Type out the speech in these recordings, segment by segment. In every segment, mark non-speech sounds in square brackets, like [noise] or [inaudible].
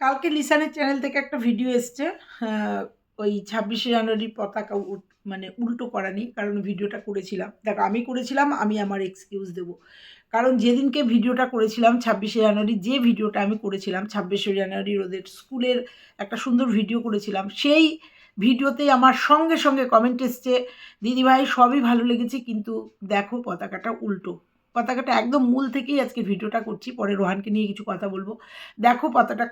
কালকে লিসানের চ্যানেল থেকে একটা ভিডিও এসছে ওই ছাব্বিশে জানুয়ারি পতাকা মানে উল্টো করা নিয়ে, কারণ ভিডিওটা করেছিলাম। দেখো, আমি করেছিলাম, আমি আমার এক্সকিউজ দেবো। কারণ যেদিনকে ভিডিওটা করেছিলাম, ছাব্বিশে জানুয়ারি, যে ভিডিওটা আমি করেছিলাম, ছাব্বিশে জানুয়ারি ওদের স্কুলের একটা সুন্দর ভিডিও করেছিলাম, সেই ভিডিওতে আমার সঙ্গে সঙ্গে কমেন্ট এসছে, দিদিভাই, সবই ভালো লেগেছে, কিন্তু দেখো, পতাকাটা উল্টো। পতাকাটা একদম মূল থেকেই আজকে ভিডিওটা করছি, পরে রোহানকে নিয়ে কিছু কথা বলব। দেখো পতাকা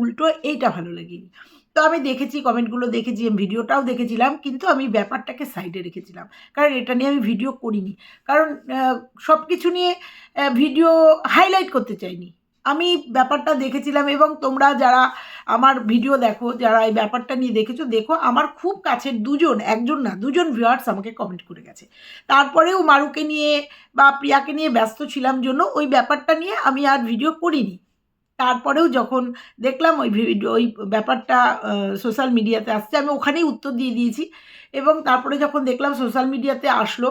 উল্টো, এইটা ভালো লাগেনি। তো আমি দেখেছি, কমেন্টগুলো দেখেছি, আমি ভিডিওটাও দেখেছিলাম, কিন্তু আমি ব্যাপারটাকে সাইডে রেখেছিলাম। কারণ এটা নিয়ে আমি ভিডিও করিনি। কারণ সব কিছু নিয়ে ভিডিও হাইলাইট করতে চাইনি। আমি ব্যাপারটা দেখেছিলাম এবং তোমরা যারা আমার ভিডিও দেখো, যারা এই ব্যাপারটা নিয়ে দেখেছ, দেখো আমার খুব কাছের দুজন, একজন না, দুজন ভিউয়ার্স আমাকে কমেন্ট করে গেছে। তারপরেও মারুকে নিয়ে বা প্রিয়াকে নিয়ে ব্যস্ত ছিলাম জন্য ওই ব্যাপারটা নিয়ে আমি আর ভিডিও করিনি। তারপরেও যখন দেখলাম ওই ভিডিও ওই ব্যাপারটা সোশ্যাল মিডিয়াতে আসছে, আমি ওখানেই উত্তর দিয়ে দিয়েছি এবং তারপরে যখন দেখলাম সোশ্যাল মিডিয়াতে আসলো,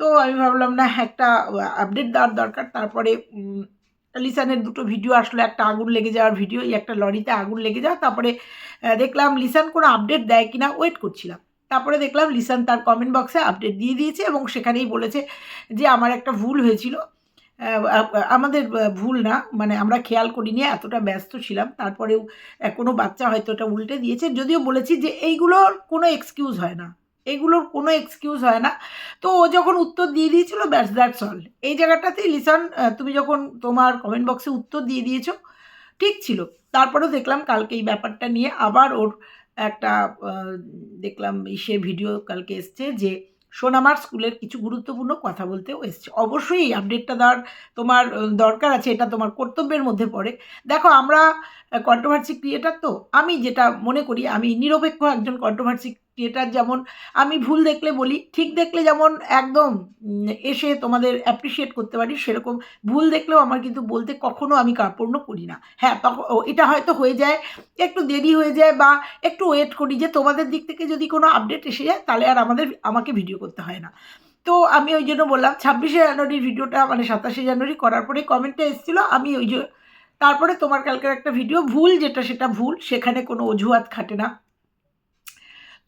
তো আমি ভাবলাম, না, একটা আপডেট দেওয়ার দরকার। তারপরে লিসানের দুটো ভিডিও আসলো, একটা আগুন লেগে যাওয়ার ভিডিও একটা লরিতে আগুন লেগে যাওয়া। তারপরে দেখলাম লিসান কোনো আপডেট দেয় কিনা ওয়েট করছিলাম। তারপরে দেখলাম লিসান তার কমেন্ট বক্সে আপডেট দিয়ে দিয়েছে এবং সেখানেই বলেছে যে, আমার একটা ভুল হয়েছিল। আমাদের ভুল না মানে আমরা খেয়াল করিনি, এতটা ব্যস্ত ছিলাম। তারপরেও কোনো বাচ্চা হয়তো এটা উল্টে দিয়েছে। যদিও বলেছি যে, এইগুলোর কোনো এক্সকিউজ হয় না। এগুলোর কোনো এক্সকিউজ হয় না। তো ও যখন উত্তর দিয়ে দিয়েছিল, ব্যাস দ্যাটস অল এই জায়গাটাতেই লিসন তুমি যখন তোমার কমেন্ট বক্সে উত্তর দিয়ে দিয়েছ, ঠিক ছিল। তারপরেও দেখলাম কালকে এই ব্যাপারটা নিয়ে আবার ওর একটা দেখলাম সে ভিডিও কালকে এসছে যে সোনামার স্কুলের কিছু গুরুত্বপূর্ণ কথা বলতেও এসছে। অবশ্যই এই আপডেটটা দেওয়ার তোমার দরকার আছে, এটা তোমার কর্তব্যের মধ্যে পড়ে। দেখো, আমরা কন্ট্রোভার্সি ক্রিয়েটার তো, আমি যেটা মনে করি, আমি নিরপেক্ষ একজন কন্ট্রোভার্সি ক্রিয়েটার যেমন আমি ভুল দেখলে বলি, ঠিক দেখলে যেমন একদম এসে তোমাদের অ্যাপ্রিসিয়েট করতে পারি, সেরকম ভুল দেখলেও আমার কিন্তু বলতে কখনো আমি কার্পণ্য করি না। হ্যাঁ তখন এটা হয়তো হয়ে যায়, একটু দেরি হয়ে যায় বা একটু ওয়েট করি যে তোমাদের দিক থেকে যদি কোনো আপডেট এসে যায়, তাহলে আর আমাদের, আমাকে ভিডিও করতে হয় না। তো আমি ওই জন্য বললাম, ছাব্বিশে জানুয়ারির ভিডিওটা মানে সাতাশে জানুয়ারি করার পরে কমেন্টটা এসেছিল, আমি ওই যে, তারপরে তোমার কালকের একটা ভিডিও ভুল যেটা সেটা ভুল, সেখানে কোনো অজুহাত খাটে না।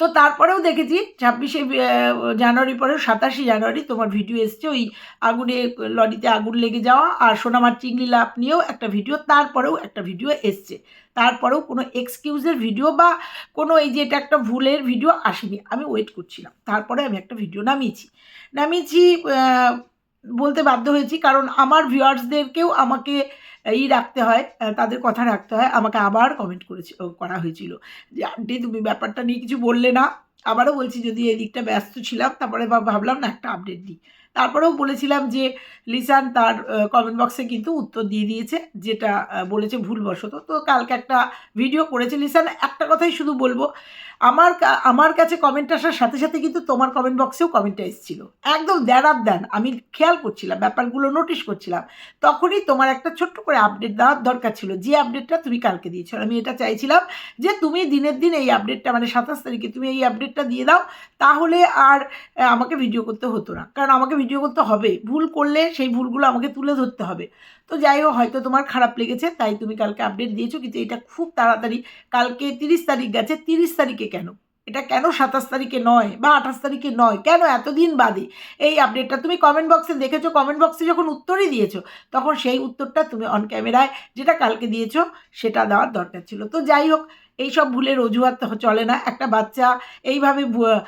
তো তারপরেও দেখেছি ছাব্বিশে জানুয়ারি পরেও সাতাশে জানুয়ারি তোমার ভিডিও এসছে, ওই আগুনে, লরিতে আগুন লেগে যাওয়া আর সোনামার চিংড়ি লাভ নিয়েও একটা ভিডিও তারপরেও একটা ভিডিও এসছে। তারপরেও কোনো এক্সকিউজের ভিডিও বা কোনো এই যে এটা একটা ভুলের ভিডিও আসেনি। আমি ওয়েট করছিলাম। তারপরে আমি একটা ভিডিও নামিয়েছি। নামিয়েছি বলতে বাধ্য হয়েছি কারণ আমার ভিউয়ার্সদেরকেও আমাকে ই রাখতে হয় তাদের কথা রাখতে হয়। আমাকে আবার কমেন্ট করেছে করা হয়েছিল। যে, আন্টি, তুমি ব্যাপারটা নিয়ে কিছু বললে না? আবারও বলছি, যদি এই দিকটা ব্যস্ত ছিলাম, তারপরে ভাবলাম না, একটা আপডেট দিই। তারপরেও বলেছিলাম যে, লিসান তার কমেন্ট বক্সে কিন্তু উত্তর দিয়ে দিয়েছে, যেটা বলেছে ভুলবশত। তো কালকে একটা ভিডিও করেছে লিসান। একটা কথাই শুধু বলব আমার আমার কাছে কমেন্ট আসার সাথে সাথে কিন্তু তোমার কমেন্ট বক্সেও কমেন্টটা এসেছিল। একদম দেড়ার দেন, আমি খেয়াল করছিলাম, ব্যাপারগুলো নোটিশ করছিলাম। তখনই তোমার একটা ছোট্ট করে আপডেট দেওয়ার দরকার ছিল, যে আপডেটটা তুমি কালকে দিয়েছ। আমি এটা চাইছিলাম যে তুমি দিনের দিন এই আপডেটটা মানে সাতাশ তারিখে তুমি এই আপডেটটা দিয়ে দাও, তাহলে আর আমাকে ভিডিও করতে হতো না। কারণ আমাকে ভিডিও করতে হবে। ভুল করলে সেই ভুলগুলো আমাকে তুলে ধরতে হবে। তো যাই হোক, হয়তো তোমার খারাপ লেগেছে, তাই তুমি কালকে আপডেট দিয়েছ, কিন্তু এটা খুব তাড়াতাড়ি, কালকে তিরিশ তারিখ গেছে, তিরিশ তারিখে কেন? এটা কেন সাতাশ তারিখে নয় বা আঠাশ তারিখে নয়? কেন এতদিন বাদে? এই আপডেটটা তুমি কমেন্ট বক্সে দেখেছ কমেন্ট বক্সে যখন উত্তরই দিয়েছ, তখন সেই উত্তরটা তুমি অন ক্যামেরায় যেটা কালকে দিয়েছ, সেটা দেওয়ার দরকার ছিল। তো যাই হোক এইসব ভুলের অজুহাত চলে না। একটা বাচ্চা এইভাবে ভু-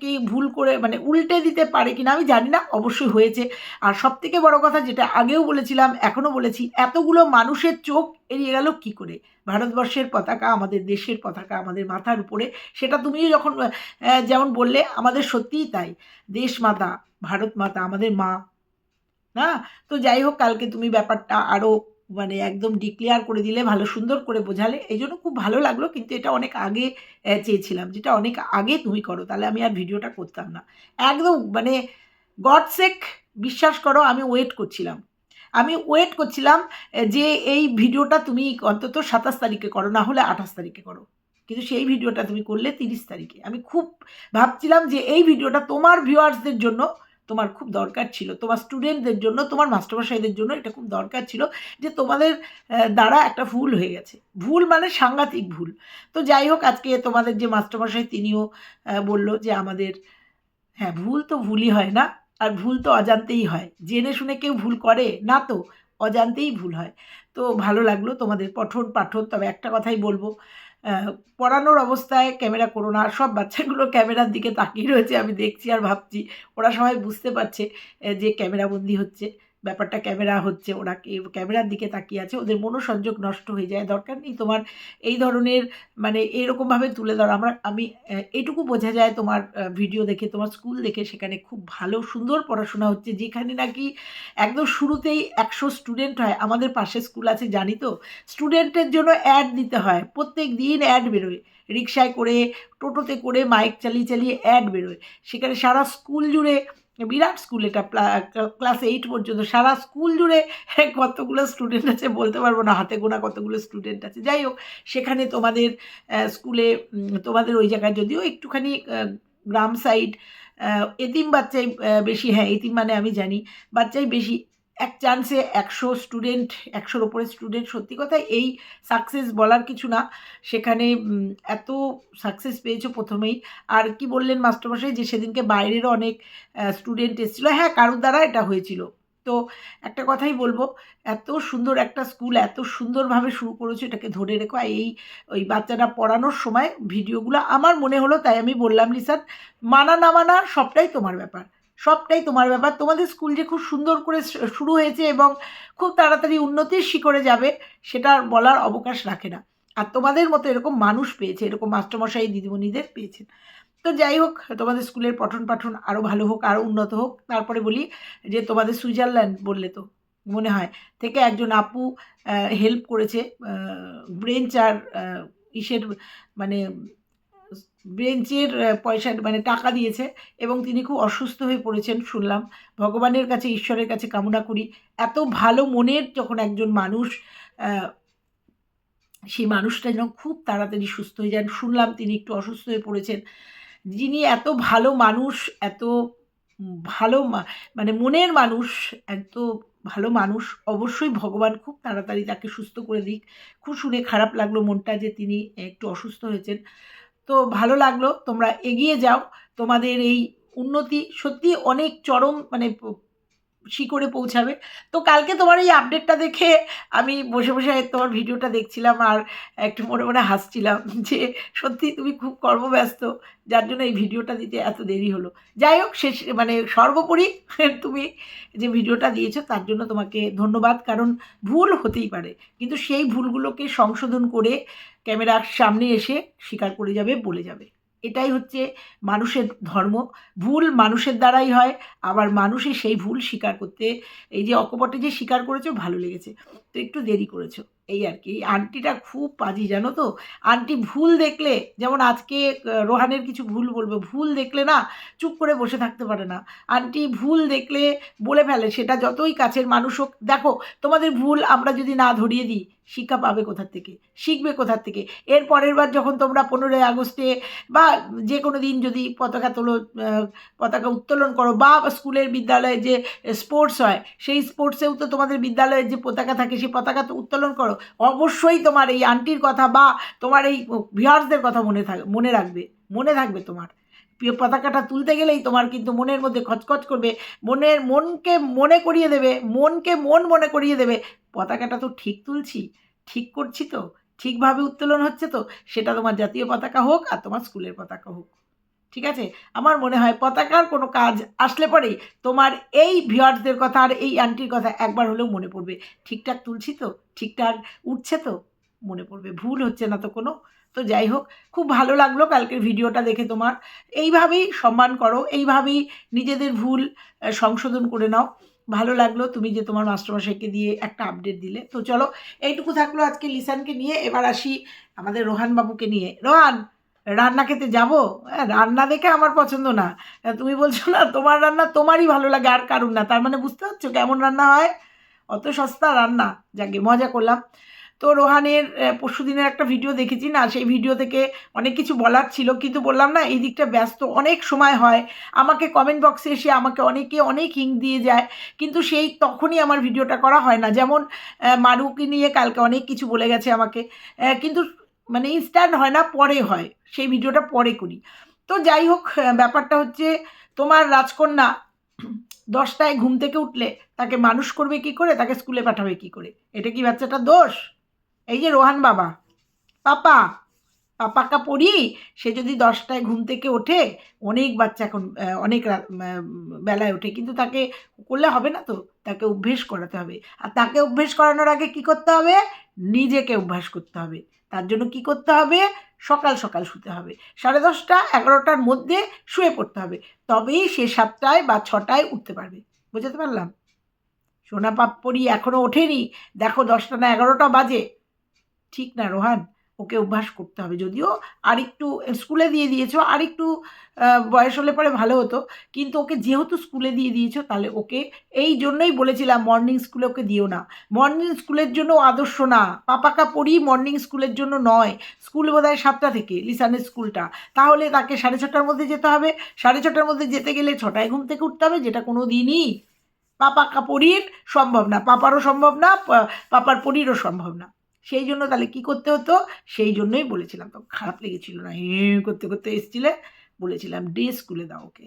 কি ভুল করে মানে উল্টে দিতে পারে কিনা আমি জানি না, অবশ্যই হয়েছে। আর সব থেকে বড় কথা যেটা আগেও বলেছিলাম, এখনও বলেছি, এতগুলো মানুষের চোখ এড়িয়ে গেল কি করে? ভারতবর্ষের পতাকা, আমাদের দেশের পতাকা, আমাদের মাথার উপরে। সেটা তুমিও যখন যেমন বললে, আমাদের সত্যিই তাই। দেশ মাতা, ভারত মাতা, আমাদের মা। না? তো যাই হোক, কালকে তুমি ব্যাপারটা আরও মানে একদম ডিক্লেয়ার করে দিলে, ভালো সুন্দর করে বোঝালে, এই জন্য খুব ভালো লাগল। কিন্তু এটা অনেক আগে চেয়েছিলাম। যেটা অনেক আগে তুমি করো, তাহলে আমি আর ভিডিওটা করতাম না। একদম মানে গডসেক, বিশ্বাস করো, আমি ওয়েট করছিলাম। আমি ওয়েট করছিলাম যে এই ভিডিওটা তুমি অন্তত সাতাশ তারিখে করো, না হলে আঠাশ তারিখে করো। কিন্তু সেই ভিডিওটা তুমি করলে তিরিশ তারিখে। আমি খুব ভাবছিলাম যে এই ভিডিওটা তোমার ভিউয়ার্সদের জন্য তোমার খুব দরকার ছিল। তোমার স্টুডেন্টদের জন্য, তোমার মাস্টারমশাইদের জন্য এটা খুব দরকার ছিল যে তোমাদের দ্বারা একটা ভুল হয়ে গেছে। ভুল মানে সাংঘাতিক ভুল। তো যাই হোক, আজকে তোমাদের যে মাস্টারমশাই তিনিও বলল যে আমাদের হ্যাঁ ভুল তো ভুলই হয় না, আর ভুল তো অজান্তেই হয়। জেনে শুনে কেউ ভুল করে না তো, অজান্তেই ভুল হয়। তো ভালো লাগল তোমাদের পঠন পাঠন তবে একটা কথাই বলব পড়ানোর অবস্থায় ক্যামেরা করো না সব বাচ্চাগুলো ক্যামেরার দিকে তাকিয়ে রয়েছে, আমি দেখছি আর ভাবছি, ওরা সবাই বুঝতে পারছে যে ক্যামেরাবন্দি হচ্ছে। ব্যাপারটা ক্যামেরা হচ্ছে, ওরা ক্যামেরার দিকে তাকিয়ে আছে, ওদের মনোসংযোগ নষ্ট হয়ে যায়, দরকার নেই তোমার এই ধরনের মানে এরকমভাবে তুলে ধরো। আমরা, আমি এটুকু বোঝা যায় তোমার ভিডিও দেখে, তোমার স্কুল দেখে সেখানে খুব ভালো, সুন্দর পড়াশোনা হচ্ছে, যেখানে নাকি একদম শুরুতেই একশো স্টুডেন্ট হয়, আমাদের পাশে স্কুল আছে, জানি তো? স্টুডেন্টের জন্য অ্যাড দিতে হয়, প্রত্যেক দিন অ্যাড বেরোয় রিক্সায় করে, টোটোতে করে মাইক চালিয়ে চালিয়ে অ্যাড বেরোয়, সেখানে সারা স্কুল জুড়ে বিরাট স্কুল এটা ক্লাস এইট পর্যন্ত। সারা স্কুল জুড়ে কতগুলো স্টুডেন্ট আছে বলতে পারব না, হাতে গোনা কতগুলো স্টুডেন্ট আছে। যাই হোক, সেখানে তোমাদের স্কুলে তোমাদের ওই জায়গায় যদিও একটুখানি গ্রাম সাইড এতিম বাচ্চাই বেশি হ্যাঁ এতিম মানে আমি জানি, বাচ্চাই বেশি। এক চান্সে একশো স্টুডেন্ট একশোর ওপরে স্টুডেন্ট সত্যি কথা এই সাকসেস বলার কিছু না। সেখানে এত সাকসেস পেয়েছ প্রথমেই। আর কি বললেন মাস্টারমশাই যে সেদিনকে বাইরেরও অনেক স্টুডেন্ট এসেছিল। হ্যাঁ কারোর দ্বারা এটা হয়েছিল। তো একটা কথাই বলব, এত সুন্দর একটা স্কুল এত সুন্দরভাবে শুরু করেছ, এটাকে ধরে রেখো। এই, ওই বাচ্চাটা পড়ানোর সময় ভিডিওগুলো আমার মনে হলো, তাই আমি বললাম, লিসান, মানা না মানা সবটাই তোমার ব্যাপার। সবটাই তোমার ব্যাপার। তোমাদের স্কুল যে খুব সুন্দর করে শুরু হয়েছে এবং খুব তাড়াতাড়ি উন্নতির শিখরে যাবে, সেটা বলার অবকাশ রাখে না। আর তোমাদের মতো এরকম মানুষ পেয়েছে, এরকম মাস্টারমশাই, দিদিমণিদের পেয়েছেন তো যাই হোক, তোমাদের স্কুলের পঠন পাঠন আরও ভালো হোক আরও উন্নত হোক। তারপরে বলি যে তোমাদের সুইজারল্যান্ড বললে তো মনে হয়, থেকে একজন আপু হেল্প করেছে ব্রেঞ্চ আর ইসের মানে বেঞ্চের পয়সা মানে টাকা দিয়েছে এবং তিনি খুব অসুস্থ হয়ে পড়েছেন শুনলাম। ভগবানের কাছে, ঈশ্বরের কাছে কামনা করি। এত ভালো মনের যখন একজন মানুষ সেই মানুষটা যেন খুব তাড়াতাড়ি সুস্থ হয়ে যান। শুনলাম তিনি একটু অসুস্থ হয়ে পড়েছেন। যিনি এত ভালো মানুষ, এত ভালো মানে মনের মানুষ, এত ভালো মানুষ, অবশ্যই ভগবান খুব তাড়াতাড়ি তাকে সুস্থ করে দিক। খুব শুনে খারাপ লাগল মনটা যে তিনি একটু অসুস্থ হয়েছেন। তো ভালো লাগল তোমরা এগিয়ে যাও। তোমাদের এই উন্নতি সত্যি অনেক চরম মানে শিখরে পৌঁছাবে। তো কালকে তোমার এই আপডেটটা দেখে আমি বসে বসে তোমার ভিডিওটা দেখছিলাম আর একটু মনে মনে হাসছিলাম [laughs] যে সত্যি তুমি খুব কর্মব্যস্ত, যার জন্য এই ভিডিওটা দিতে এত দেরি হলো। যাই হোক, শেষ মানে সর্বোপরি [laughs] তুমি যে ভিডিওটা দিয়েছ তার জন্য তোমাকে ধন্যবাদ, কারণ ভুল হতেই পারে। কিন্তু সেই ভুলগুলোকে সংশোধন করে ক্যামেরার সামনে এসে স্বীকার করে যাবে, বলে যাবে। এটাই হচ্ছে মানুষের ধর্ম। ভুল মানুষের দ্বারাই হয়, আবার মানুষই সেই ভুল স্বীকার করতে, এই যে অকপটে যে স্বীকার করেছ, ভালো লেগেছে। তো একটু দেরি করেছ। এই আর কি। আন্টিটা খুব পাজি, জানো তো? আন্টি ভুল দেখলে, যেমন আজকে রোহানের কিছু ভুল বলবে, ভুল দেখলে না চুপ করে বসে থাকতে পারে না। আন্টি ভুল দেখলে বলে ফেলে, সেটা যতই কাছের মানুষ হোক। দেখো, তোমাদের ভুল আমরা যদি না ধরিয়ে দিই, শিক্ষা পাবে কোথার থেকে? শিখবে কোথার থেকে? এর পরের বার যখন তোমরা পনেরোই আগস্টে বা যে কোনো দিন যদি পতাকা তোলো পতাকা উত্তোলন করো বা স্কুলের বিদ্যালয়ে যে স্পোর্টস হয়, সেই স্পোর্টসেও তো তোমাদের বিদ্যালয়ের যে পতাকা থাকে, সেই পতাকা তো উত্তোলন করো। অবশ্যই তোমার এই আন্টির কথা বা তোমার এই ভিউয়ার্সদের কথা মনে থাক, মনে রাখবে, মনে থাকবে তোমার। পতাকাটা তুলতে গেলেই তোমার কিন্তু মনের মধ্যে খচখচ করবে, মনের মনকে মনে করিয়ে দেবে, মনকে মন মনে করিয়ে দেবে। পতাকাটা তো ঠিক তুলছি, ঠিক করছি তো, ঠিকভাবে উত্তোলন হচ্ছে তো, সেটা তোমার জাতীয় পতাকা হোক আর তোমার স্কুলের পতাকা হোক। ঠিক আছে? আমার মনে হয় পতাকার কোনো কাজ আসলে পরেই তোমার এই ভিউয়ার্সদের কথা আর এই আন্টির কথা একবার হলেও মনে পড়বে। ঠিকঠাক তুলছি তো? ঠিকঠাক উঠছে তো? মনে পড়বে। ভুল হচ্ছে না তো কোনো? তো যাই হোক, খুব ভালো লাগল কালকের ভিডিওটা দেখে তোমার। এইভাবেই সম্মান করো, এইভাবেই নিজেদের ভুল সংশোধন করে নাও। ভালো লাগল তুমি যে তোমার মাস্টারমশাইকে দিয়ে একটা আপডেট দিলে। তো চলো, এইটুকু থাকল আজকে লিসানকে নিয়ে। এবার আসি আমাদের রোহান বাবুকে নিয়ে। রোহান! রান্না খেতে যাব? হ্যাঁ, রান্না দেখে আমার পছন্দ না। তুমি বলছো না তোমার রান্না তোমারই ভালো লাগে আর কারুর না। তার মানে বুঝতে পারছ কেমন রান্না হয়? অত সস্তা রান্না। যাকে মজা করলাম। তো রোহানের পরশু দিনের একটা ভিডিও দেখেছি না? সেই ভিডিও থেকে অনেক কিছু বলার ছিল। কিন্তু বললাম না এই দিকটা ব্যস্ত অনেক সময় হয়। আমাকে কমেন্ট বক্সে এসে আমাকে অনেকে অনেক হিং দিয়ে যায়। কিন্তু সেই তখনই আমার ভিডিওটা করা হয় না। যেমন মারুকে নিয়ে কালকে অনেক কিছু বলে গেছে আমাকে। কিন্তু মানে ইনস্ট্যান্ট হয় না, পরে হয়। সেই ভিডিওটা পরে করি। তো যাই হোক ব্যাপারটা হচ্ছে তোমার রাজকন্যা দশটায় ঘুম থেকে উঠলে তাকে মানুষ করবে কি করে? তাকে স্কুলে পাঠাবে কি করে? এটা কি বাচ্চাটা দোষ? এই যে রোহান বাবা। পাপা! পাপাকা পড়ি সে যদি দশটায় ঘুম থেকে ওঠে, অনেক বাচ্চা এখন অনেক বেলায় ওঠে। কিন্তু তাকে করলে হবে না তো? তাকে অভ্যেস করাতে হবে। আর তাকে অভ্যেস করানোর আগে কি করতে হবে? নিজেকে অভ্যাস করতে হবে। তার জন্য কি করতে হবে? সকাল সকাল শুতে হবে। সাড়ে দশটা, এগারোটার মধ্যে শুয়ে পড়তে হবে। তবেই সে সাতটায় বা ছটায় উঠতে পারবে। বুঝতে পারলাম? সোনা পাপ্পড়ি এখনও ওঠেনি। দেখো দশটা না এগারোটা বাজে। ঠিক না, রোহান? ওকে অভ্যাস করতে হবে। যদিও আরেকটু স্কুলে দিয়ে দিয়েছ, আরেকটু বয়স হলে পরে ভালো হতো। কিন্তু ওকে যেহেতু স্কুলে দিয়ে দিয়েছ, তাহলে ওকে এই জন্যই বলেছিলাম মর্নিং স্কুলে ওকে দিও না। মর্নিং স্কুলের জন্য আদর্শ না। পাপাকা পড়ি মর্নিং স্কুলের জন্য নয়। স্কুল বোধ হয় সাতটা থেকে লিসানের স্কুলটা। তাহলে তাকে সাড়ে ছটার মধ্যে যেতে হবে। সাড়ে ছটার মধ্যে যেতে গেলে ছটায় ঘুম থেকে উঠতে হবে, যেটা কোনো দিনই পাপা কাপড়ির সম্ভব না। পাপারও সম্ভব না পাপার পরিরও সম্ভব না। সেই জন্য তাহলে কি করতে হতো? সেই জন্যই বলেছিলাম তো, খারাপ লেগেছিল না, হে করতে করতে এসছিলে, বলেছিলাম, ডে স্কুলে দাও ওকে।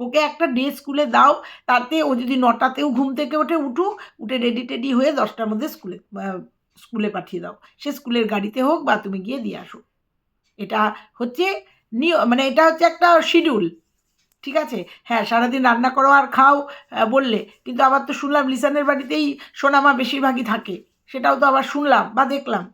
ওকে একটা ডে স্কুলে দাও, তাতে ও যদি নটাতেও ঘুম থেকে ওঠে, উঠুক, উঠে রেডি টেডি হয়ে দশটার মধ্যে স্কুলে স্কুলে পাঠিয়ে দাও। সে স্কুলের গাড়িতে হোক বা তুমি গিয়ে দিয়ে আসো। এটা হচ্ছে নিয় মানে এটা হচ্ছে একটা শিডিউল ঠিক আছে? হ্যাঁ সারাদিন রান্না করো আর খাও বললে। কিন্তু আবার তো শুনলাম লিসানের বাড়িতেই সোনামা বেশিরভাগই থাকে। সেটাও তো আবার শুনলাম বা দেখলাম।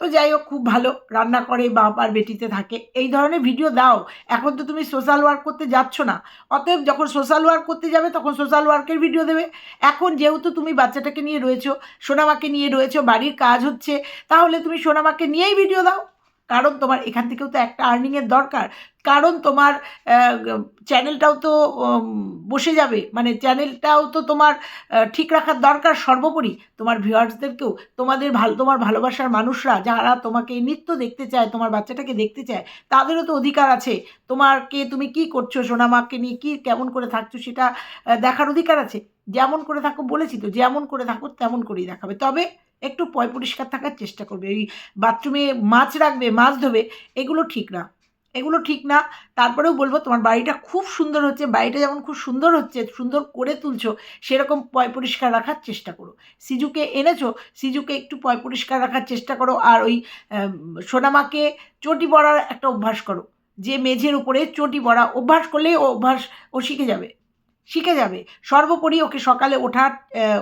তো যাই হোক, খুব ভালো। রান্না করে বাপ আর বেটিতে থাকে। এই ধরনের ভিডিও দাও। এখন তো তুমি সোশ্যাল ওয়ার্ক করতে যাচ্ছ না। অতএব যখন সোশ্যাল ওয়ার্ক করতে যাবে, তখন সোশ্যাল ওয়ার্কের ভিডিও দেবে। এখন যেহেতু তুমি বাচ্চাটাকে নিয়ে রয়েছো, সোনামাকে নিয়ে রয়েছো, বাড়ির কাজ হচ্ছে, তাহলে তুমি সোনামাকে নিয়েই ভিডিও দাও। কারণ তোমার এখান থেকেও তো একটা আর্নিংয়ের দরকার। কারণ তোমার চ্যানেলটাও তো বসে যাবে। মানে চ্যানেলটাও তো তোমার ঠিক রাখার দরকার সর্বোপরি। তোমার ভিউয়ার্সদেরকেও তোমাদের ভালো, তোমার ভালোবাসার মানুষরা যারা তোমাকে নিত্য দেখতে চায়, তোমার বাচ্চাটাকে দেখতে চায়, তাদেরও তো অধিকার আছে। তোমারকে তুমি কি করছ, সোনামাকে নিয়ে কি কেমন করে থাকছো সেটা দেখার অধিকার আছে। যেমন করে থাকো বলেছি তো, যেমন করে থাকো তেমন করেই দেখাবে। তবে একটু পয় পরিষ্কার থাকার চেষ্টা করবে। ওই বাথরুমে মাছ রাখবে, মাছ ধোবে, এগুলো ঠিক না। এগুলো ঠিক না। তারপরেও বলব, তোমার বাড়িটা খুব সুন্দর হচ্ছে। বাড়িটা যেমন খুব সুন্দর হচ্ছে, সুন্দর করে তুলছো, সেরকম পয় পরিষ্কার রাখার চেষ্টা করো। সিজুকে এনেছো, সিজুকে একটু পয় পরিষ্কার রাখার চেষ্টা করো। আর ওই সোনামাকে চটি পড়ার একটা অভ্যাস করো। যে মেঝের উপরে চটি পড়া অভ্যাস করলেই ও অভ্যাস, ও শিখে যাবে। শিখে যাবে। সর্বোপরি ওকে সকালে ওঠার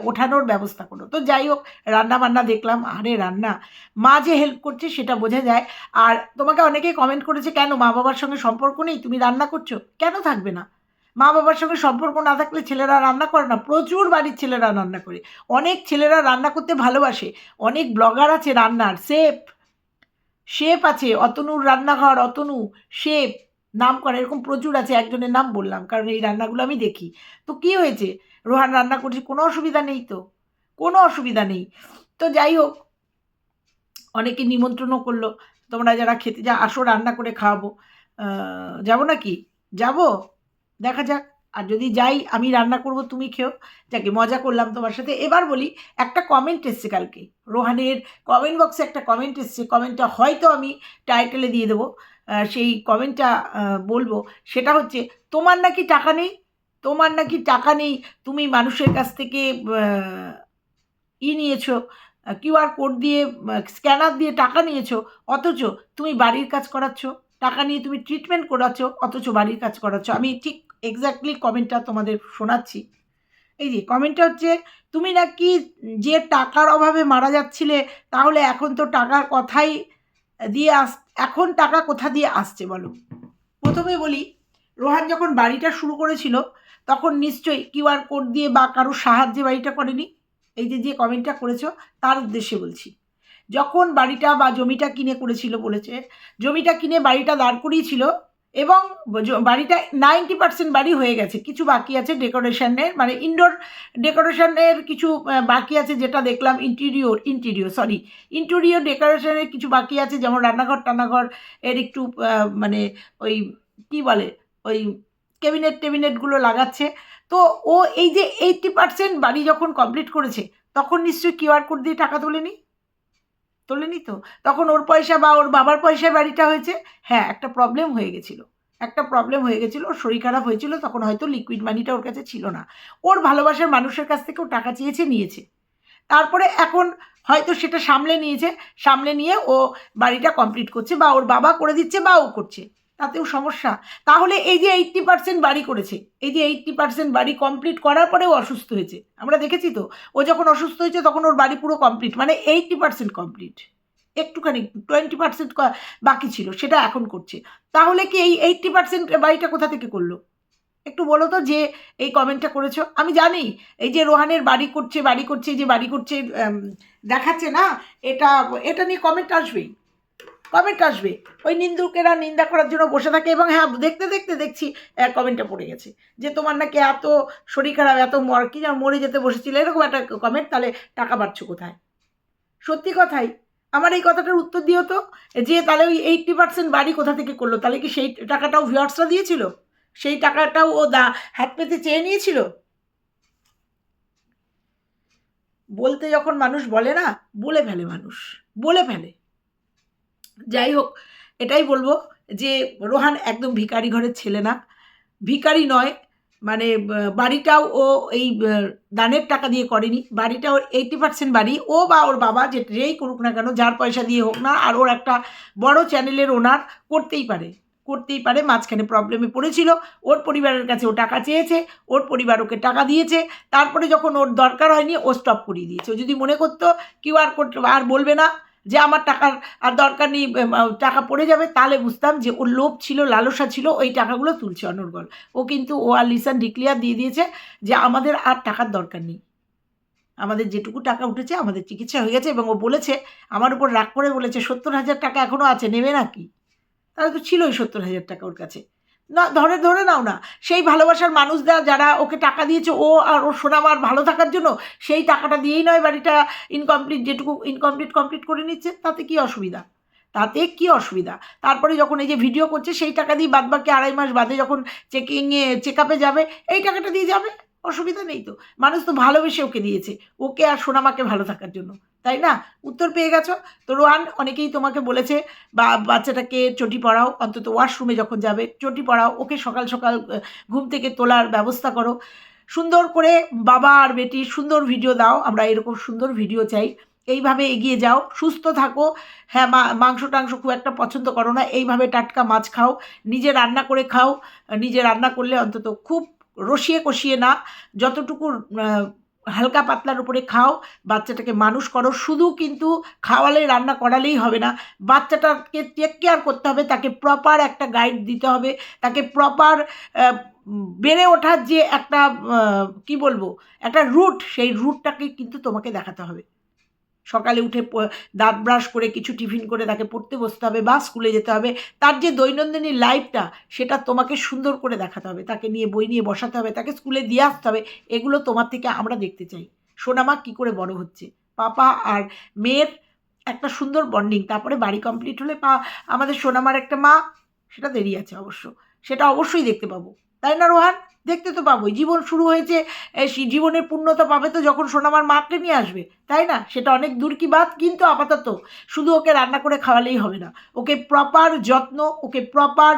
ওঠানোর ব্যবস্থা করো। তো যাই হোক রান্না বান্না দেখলাম, আরে রান্না, মা যে হেল্প করছে সেটা বোঝা যায়। আর তোমাকে অনেকেই কমেন্ট করেছে, কেন মা বাবার সঙ্গে সম্পর্ক নেই? তুমি রান্না করছ? কেন থাকবে না? মা বাবার সঙ্গে সম্পর্ক না থাকলে ছেলেরা রান্না করে না। প্রচুর বাড়ির ছেলেরা রান্না করে। অনেক ছেলেরা রান্না করতে ভালোবাসে। অনেক ব্লগার আছে রান্নার। শেফ শেফ আছে। অতনুর রান্নাঘর, অতনু শেফ নাম করে এরকম প্রচুর আছে, একজনের নাম বললাম, কারণ এই রান্নাগুলো আমি দেখি। তো কি হয়েছে? রোহান রান্না করছে, কোনো অসুবিধা নেই তো? কোনো অসুবিধা নেই। তো যাই হোক, অনেকে নিমন্ত্রণও করল, তোমরা যারা খেতে, যা আসো রান্না করে খাওয়াবো। যাব নাকি? যাব? দেখা যাক। আর যদি যাই, আমি রান্না করব, তুমি খেও। যাকে মজা করলাম তোমার সাথে। এবার বলি, একটা কমেন্ট এসছে কালকে। রোহানের কমেন্ট বক্সে একটা কমেন্ট এসছে। কমেন্টটা হয়তো আমি টাইটেলে দিয়ে দেবো। সেই কমেন্টটা বলব। সেটা হচ্ছে, তোমার নাকি টাকা নেই? তোমার নাকি টাকা নেই? তুমি মানুষের কাছ থেকে ই নিয়েছো কিউআর কোড দিয়ে স্ক্যানার দিয়ে টাকা নিয়েছো, অথচ তুমি বাড়ির কাজ করাচ্ছ। টাকা নিয়ে তুমি ট্রিটমেন্ট করাচ্ছ, অথচ বাড়ির কাজ করাচ্ছ। আমি ঠিক এক্স্যাক্টলি কমেন্টটা তোমাদের শোনাচ্ছি। এই যে কমেন্টটা হচ্ছে, তুমি নাকি যে টাকার অভাবে মারা যাচ্ছিলে, তাহলে এখন তো টাকার কথাই দিয়ে আস এখন টাকা কোথা দিয়ে আসছে বলো? প্রথমে বলি, রোহান যখন বাড়িটা শুরু করেছিল, তখন নিশ্চয়ই কিউআর কোড দিয়ে বা কারোর সাহায্যে বাড়িটা করেনি। এই যে যে কমেন্টটা করেছ, তার উদ্দেশ্যে বলছি। যখন বাড়িটা বা জমিটা কিনে করেছিল বলেছে, জমিটা কিনে বাড়িটা দাঁড় করিয়েছিল এবং বাড়িটা নাইনটি পার্সেন্ট বাড়ি হয়ে গেছে। কিছু বাকি আছে ডেকোরেশনের মানে ইনডোর ডেকোরেশনের কিছু বাকি আছে যেটা দেখলাম ইন্টেরিয়র ইন্টেরিয়র সরি ইন্টেরিয়র ডেকোরেশনের কিছু বাকি আছে, যেমন রান্নাঘর টান্নাঘর, এর একটু মানে ওই কি বলে, ওই ক্যাবিনেট টেবিনেটগুলো লাগাচ্ছে। তো ও এই যে এইটটি পার্সেন্ট বাড়ি যখন কমপ্লিট করেছে, তখন নিশ্চয়ই কিউআর কোড দিয়ে টাকা তোলেনি তোলেনি তো? তখন ওর পয়সা বা ওর বাবার পয়সায় বাড়িটা হয়েছে? হ্যাঁ একটা প্রবলেম হয়ে গেছিল। একটা প্রবলেম হয়ে গেছিল, ওর শরীর খারাপ হয়েছিল, তখন হয়তো লিকুইড মানিটা ওর কাছে ছিল না। ওর ভালোবাসার মানুষের কাছ থেকে ও টাকা চেয়েছে, নিয়েছে। তারপরে এখন হয়তো সেটা সামলে নিয়েছে, সামলে নিয়ে ও বাড়িটা কমপ্লিট করছে বা ওর বাবা করে দিচ্ছে বা ও করছে। তাতেও সমস্যা। তাহলে এই যে এইট্টি পার্সেন্ট বাড়ি করেছে, এই যে এইট্টি পার্সেন্ট বাড়ি কমপ্লিট করার পরেও অসুস্থ হয়েছে। আমরা দেখেছি তো, ও যখন অসুস্থ হয়েছে তখন ওর বাড়ি পুরো কমপ্লিট মানে এইট্টি পার্সেন্ট কমপ্লিট একটুখানি টোয়েন্টি পার্সেন্ট বাকি ছিল, সেটা এখন করছে। তাহলে কি এই এইট্টি পার্সেন্ট বাড়িটা কোথা থেকে করল? একটু বলো তো যে এই কমেন্টটা করেছ। আমি জানি, এই যে রোহানের বাড়ি করছে বাড়ি করছে যে বাড়ি করছে দেখাচ্ছে না, এটা এটা নিয়ে কমেন্ট আসবেই। কমেন্ট আসবে। ওই নিন্দুকেরা নিন্দা করার জন্য বসে থাকে এবং হ্যাঁ দেখতে দেখতে দেখছি কমেন্টটা পড়ে গেছে যে, তোমার নাকি এত শরীর খারাপ, এত মর, কি যেন মরে যেতে বসেছিল? এরকম একটা কমেন্ট তাহলে টাকা পাচ্ছ কোথায়? সত্যি কথাই, আমার এই কথাটার উত্তর দিও তো, যে, তাহলে ওই এইটটি পার্সেন্ট বাড়ি কোথা থেকে করল? তাহলে কি সেই টাকাটাও ভিউয়ার্সরা দিয়েছিল? সেই টাকাটাও ও দা হাত পেতে চেয়ে নিয়েছিল? বলতে যখন মানুষ বলে না, বলে ফেলে মানুষ, বলে ফেলে। যাই হোক, এটাই বলব যে রোহান একদম ভিখারি ঘরের ছেলে না। ভিখারি নয় মানে বাড়িটাও ও এই দানের টাকা দিয়ে করেনি। বাড়িটা ওর এইটি পার্সেন্ট বাড়ি। ও বা ওর বাবা যে যেই করুক না কেন, যার পয়সা দিয়ে হোক না, আর ওর একটা বড় চ্যানেলের ওনার করতেই পারে। করতেই পারে, মাঝখানে প্রবলেমে পড়েছিল। ওর পরিবারের কাছে ও টাকা চেয়েছে, ওর পরিবার ওকে টাকা দিয়েছে। তারপরে যখন ওর দরকার হয়নি, ও স্টপ করিয়ে দিয়েছে। ও যদি মনে করতো, কিউ আর কোড আর বলবে না যে আমার টাকার আর দরকার নেই টাকা পড়ে যাবে, তাহলে বুঝতাম যে ওর লোভ ছিল, লালসা ছিল, ওই টাকাগুলো তুলছে অনর্গল। ও কিন্তু, ও আর লিসান ডিক্লিয়ার দিয়ে দিয়েছে যে আমাদের আর টাকার দরকার নেই। আমাদের যেটুকু টাকা উঠেছে, আমাদের চিকিৎসা হয়ে গেছে এবং ও বলেছে, আমার উপর রাগ করে বলেছে, সত্তর হাজার টাকা এখনও আছে, নেবে নাকি? তাহলে তো ছিলই সত্তর হাজার টাকা ওর কাছে। না, ধরে ধরে নাও না। সেই ভালোবাসার মানুষরা যারা ওকে টাকা দিয়েছে, ও আর ওর সোনামার ভালো থাকার জন্য সেই টাকাটা দিয়েই নয় বাড়িটা ইনকমপ্লিট যেটুকু ইনকমপ্লিট কমপ্লিট করে নিচ্ছে, তাতে কি অসুবিধা? তাতে কি অসুবিধা? তারপরে যখন এই যে ভিডিও করছে, সেই টাকা দিয়ে বাদ বাকি আড়াই মাস বাদে যখন চেকিংয়ে চেক আপে যাবে, এই টাকাটা দিয়ে যাবে? অসুবিধা নেই তো। মানুষ তো ভালোবেসে ওকে দিয়েছে। ওকে আর সোনামাকে ভালো থাকার জন্য। তাই না? উত্তর পেয়ে গেছো? তো রোহান অনেকেই তোমাকে বলেছে, বা, বাচ্চাটাকে চটি পড়াও অন্তত ওয়াশরুমে যখন যাবে, চটি পড়াও ওকে সকাল সকাল ঘুম থেকে তোলার ব্যবস্থা করো। সুন্দর করে বাবা আর বেটি সুন্দর ভিডিও দাও, আমরা এরকম সুন্দর ভিডিও চাই। এইভাবে এগিয়ে যাও, সুস্থ থাকো। হ্যাঁ মাংস টাংস খুব একটা পছন্দ করো না। এইভাবে টাটকা মাছ খাও। নিজে রান্না করে খাও। নিজে রান্না করলে অন্তত খুব রসিয়ে কষিয়ে না যতটুকু হালকা পাতলার উপরে খাও, বাচ্চাটাকে মানুষ করো, শুধু কিন্তু খাওয়ালে রান্না করালেই হবে না, বাচ্চাটাকে টেক কেয়ার করতে হবে, তাকে প্রপার একটা গাইড দিতে হবে, তাকে প্রপার বেড়ে ওঠার যে একটা কি বলব, একটা রুট সেই রুটটাকে কিন্তু তোমাকে দেখাতে হবে। সকালে উঠে দাঁত ব্রাশ করে কিছু টিফিন করে তাকে পড়তে বসতে হবে বা স্কুলে যেতে হবে, তার যে দৈনন্দিনী লাইফটা সেটা তোমাকে সুন্দর করে দেখাতে হবে, তাকে নিয়ে বই নিয়ে বসাতে হবে, তাকে স্কুলে দিয়ে আসতে হবে, এগুলো তোমার থেকে আমরা দেখতে চাই। সোনামা কী করে বড় হচ্ছে? পাপা আর মেয়ের একটা সুন্দর বন্ডিং তারপরে বাড়ি কমপ্লিট হলে পা, আমাদের সোনামার একটা মা, সেটা দেরি আছে অবশ্য, সেটা অবশ্যই দেখতে পাবো। তাই না, রোহান? দেখতে তো পাবোই। জীবন শুরু হয়েছে জীবনের পূর্ণতা পাবে তো যখন সোনামার মাকে নিয়ে আসবে, তাই না? সেটা অনেক দূর কি বাদ কিন্তু আপাতত শুধু ওকে রান্না করে খাওয়ালেই হবে না। ওকে প্রপার যত্ন, ওকে প্রপার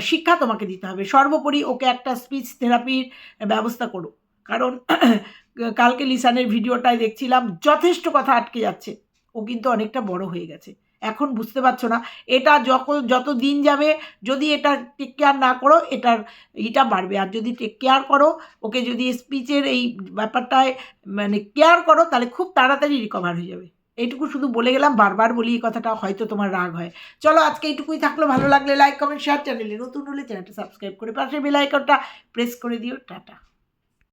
শিক্ষা তোমাকে দিতে হবে। সর্বোপরি ওকে একটা স্পিচ থেরাপির ব্যবস্থা করো। কারণ [clears throat] কালকে লিসানের ভিডিওটায় দেখছিলাম, যথেষ্ট কথা আটকে যাচ্ছে। ও কিন্তু অনেকটা বড় হয়ে গেছে। এখন বুঝতে পারছ না। এটা যখন, যত দিন যাবে, যদি এটা টেক কেয়ার না করো, এটার ইটা বাড়বে। আর যদি টেক কেয়ার করো, ওকে যদি স্পিচের এই ব্যাপারটায় মানে কেয়ার করো, তাহলে খুব তাড়াতাড়ি রিকভার হয়ে যাবে। এইটুকু শুধু বলে গেলাম, বারবার বলি এই কথাটা, হয়তো তোমার রাগ হয়। চলো, আজকে এইটুকুই থাকল। ভালো লাগলে লাইক কমেন্ট শেয়ার চ্যানেলে নতুন হলে চ্যানেলটা সাবস্ক্রাইব করে পাশে বেল আইকনটা প্রেস করে দিও। টাটা।